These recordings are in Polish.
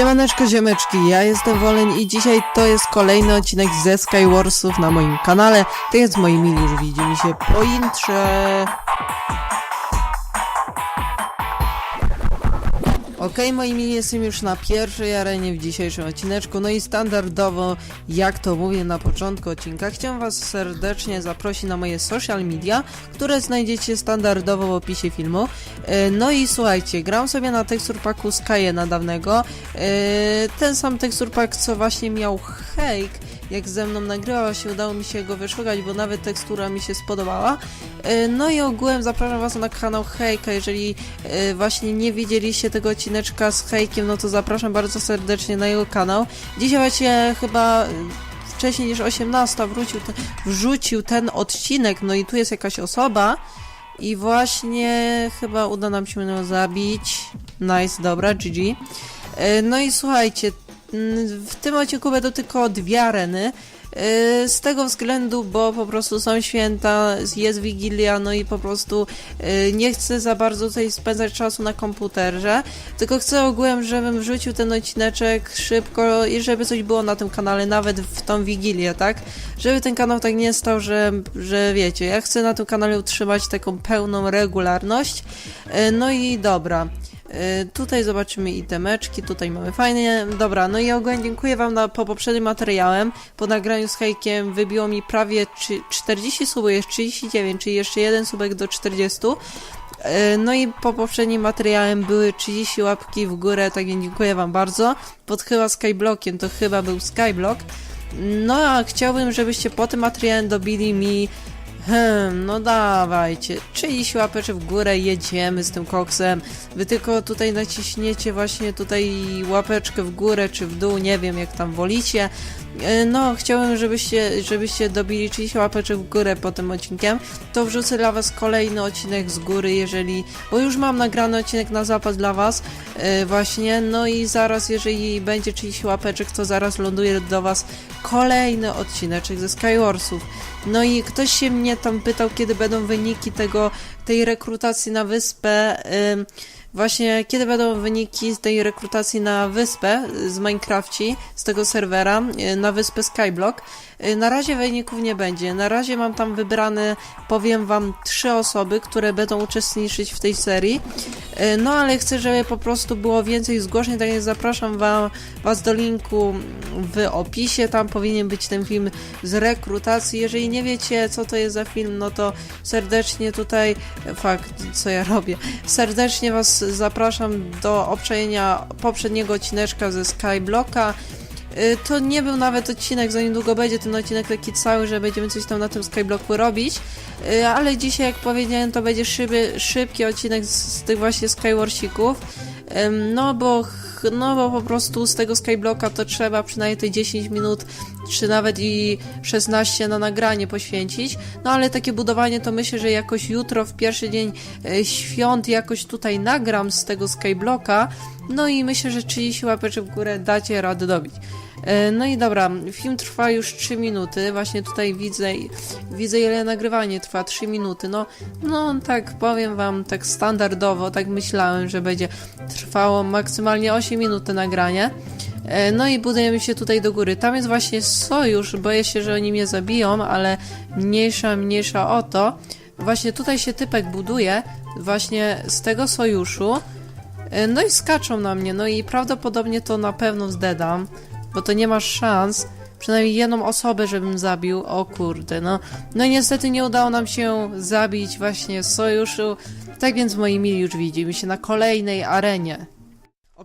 Siemaneczko ziomeczki, ja jestem Wolen i dzisiaj to jest kolejny odcinek ze Skywarsów na moim kanale. To jest moi mili, już widzimy się po intrze. Okej, moi mili, jestem już na pierwszej arenie w dzisiejszym odcineczku, no i standardowo, jak to mówię na początku odcinka, chciałem was serdecznie zaprosić na moje social media, które znajdziecie standardowo w opisie filmu. E, No i słuchajcie, gram sobie na teksturpaku Skyena dawnego, E, ten sam teksturpak, co właśnie miał Hake, jak ze mną nagrywał, właśnie udało mi się go wyszukać, bo nawet tekstura mi się spodobała. E, No i ogółem zapraszam Was na kanał Hejka, jeżeli e, właśnie nie widzieliście tego odcineczka z Hejkiem, no to zapraszam bardzo serdecznie na jego kanał. Dzisiaj właśnie chyba e, wcześniej niż 18 wrócił wrzucił ten odcinek, no i tu jest jakaś osoba i właśnie chyba uda nam się ją zabić. Nice, dobra, GG. No i słuchajcie, w tym odcinku będą tylko dwie areny. E, Z tego względu, bo po prostu są święta, jest Wigilia, no i po prostu e, nie chcę za bardzo tutaj spędzać czasu na komputerze, tylko chcę ogółem, żebym wrzucił ten odcineczek szybko i żeby coś było na tym kanale, nawet w tą Wigilię, tak? Żeby ten kanał tak nie stał, że, że wiecie, ja chcę na tym kanale utrzymać taką pełną regularność. E, No i dobra. Y, Tutaj zobaczymy itemeczki, tutaj mamy fajnie. Dobra, no i ogólnie dziękuję Wam na, po poprzednim materiałem. Po nagraniu z hejkiem wybiło mi prawie trzy- 40 subów, jest 39, czyli jeszcze jeden subek do 40. Y, No i po poprzednim materiałem były 30 łapki w górę, tak więc dziękuję Wam bardzo. Pod chyba Skyblockiem, to chyba był Skyblock. No a chciałbym, żebyście po tym materiałem dobili mi Hmm, no dawajcie, 30 łapeczek w górę, jedziemy z tym koksem. Wy tylko tutaj naciśniecie właśnie tutaj łapeczkę w górę czy w dół, nie wiem jak tam wolicie. E, No, chciałbym, żebyście, żebyście dobili 30 łapeczek w górę po tym odcinkiem. To wrzucę dla was kolejny odcinek z góry, jeżeli... Bo już mam nagrany odcinek na zapas dla was, e, właśnie. No i zaraz, jeżeli będzie 30 łapeczek, to zaraz ląduje do was kolejny odcineczek ze Skywarsów. No i ktoś się mnie tam pytał, kiedy będą wyniki tego, tej rekrutacji na wyspę. Właśnie, kiedy będą wyniki z tej rekrutacji na wyspę z Minecrafci, z tego serwera, y, na wyspę Skyblock. Y, Na razie wyników nie będzie. Na razie mam tam wybrane, powiem wam, trzy osoby, które będą uczestniczyć w tej serii. Y, No ale chcę, żeby po prostu było więcej zgłoszeń, tak więc zapraszam wam, was do linku w opisie. Tam powinien być ten film z rekrutacji. Jeżeli nie wiecie, co to jest za film, no to serdecznie tutaj, fakt, co ja robię, serdecznie was zapraszam do obczajenia poprzedniego odcineczka ze Skyblocka. Y, To nie był nawet odcinek, za niedługo będzie ten odcinek taki cały, że będziemy coś tam na tym Skyblocku robić, Y, ale dzisiaj, jak powiedziałem, to będzie szyby, szybki odcinek z, z tych właśnie Skywarsików, no bo, no bo po prostu z tego Skyblocka to trzeba przynajmniej te 10 minut, czy nawet i 16 na nagranie poświęcić, no ale takie budowanie to myślę, że jakoś jutro, w pierwszy dzień e, świąt jakoś tutaj nagram z tego Skyblocka, no i myślę, że 30 łapeczek w górę dacie radę dobić. E, No i dobra, film trwa już 3 minuty, właśnie tutaj widzę, widzę ile nagrywanie trwa, 3 minuty, no, no tak powiem wam, tak standardowo, tak myślałem, że będzie trwało maksymalnie 8 minut to nagranie. E, No i budujemy się tutaj do góry. Tam jest właśnie sojusz, boję się, że oni mnie zabiją, ale mniejsza, mniejsza o to. Właśnie tutaj się typek buduje, właśnie z tego sojuszu. E, No i skaczą na mnie, no i prawdopodobnie to na pewno zdedam, bo to nie ma szans. Przynajmniej jedną osobę, żebym zabił. O kurde, no. No i niestety nie udało nam się zabić właśnie sojuszu. Tak więc moi mili już widzimy się na kolejnej arenie.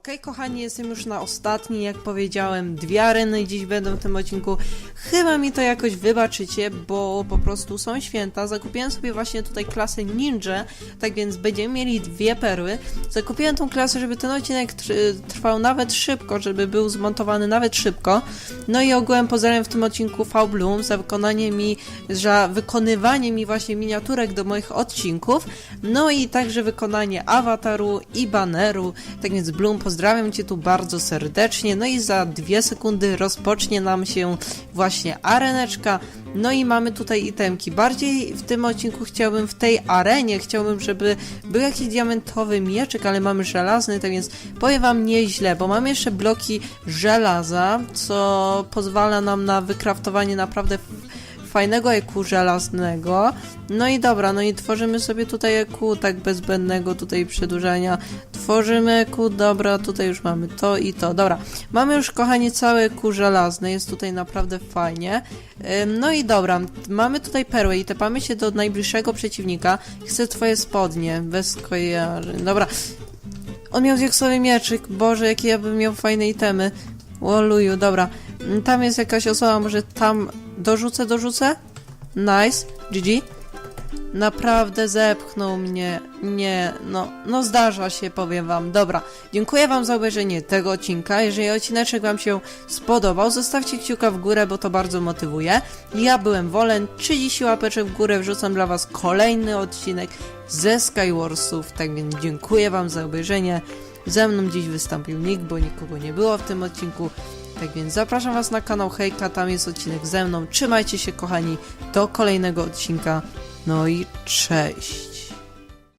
Okej, kochani, jestem już na ostatniej, jak powiedziałem, dwie areny dziś będą w tym odcinku. Chyba mi to jakoś wybaczycie, bo po prostu są święta. Zakupiłem sobie właśnie tutaj klasę ninja, tak więc będziemy mieli dwie perły. Zakupiłem tą klasę, żeby ten odcinek tr- trwał nawet szybko, żeby był zmontowany nawet szybko. No i ogółem pozdrawiam w tym odcinku V Bloom za wykonanie mi, za wykonywanie mi właśnie miniaturek do moich odcinków. No i także wykonanie awataru i baneru. Tak więc Bloom pozdrawiam Cię tu bardzo serdecznie. No i za dwie sekundy rozpocznie nam się właśnie areneczka. No i mamy tutaj itemki. Bardziej w tym odcinku chciałbym w tej arenie, chciałbym, żeby był jakiś diamentowy mieczyk, ale mamy żelazny, tak więc powiem Wam nieźle, bo mamy jeszcze bloki żelaza, co pozwala nam na wykraftowanie naprawdę fajnego EQ żelaznego. No i dobra, no i tworzymy sobie tutaj EQ tak bez zbędnego tutaj przedłużania. Tworzymy EQ, dobra, tutaj już mamy to i to. Dobra, mamy już kochani całe EQ żelazne, jest tutaj naprawdę fajnie. No i dobra, mamy tutaj perłę i tepamy się do najbliższego przeciwnika. Chcę twoje spodnie, bez kojarzeń. Dobra, on miał diaksowy mieczyk, Boże, jakie ja bym miał fajne itemy. Łoluju, dobra. Tam jest jakaś osoba, może tam dorzucę, dorzucę? Nice, GG. Naprawdę zepchnął mnie. Nie, no, no zdarza się, powiem wam. Dobra, dziękuję wam za obejrzenie tego odcinka. Jeżeli odcineczek wam się spodobał, zostawcie kciuka w górę, bo to bardzo motywuje. Ja byłem Wolen, 30 łapeczek w górę, wrzucam dla was kolejny odcinek ze Skywarsów. Tak więc dziękuję wam za obejrzenie. Ze mną dziś wystąpił Nick, bo nikogo nie było w tym odcinku. Tak więc zapraszam was na kanał Hejka, tam jest odcinek ze mną. Trzymajcie się kochani, do kolejnego odcinka. No i cześć.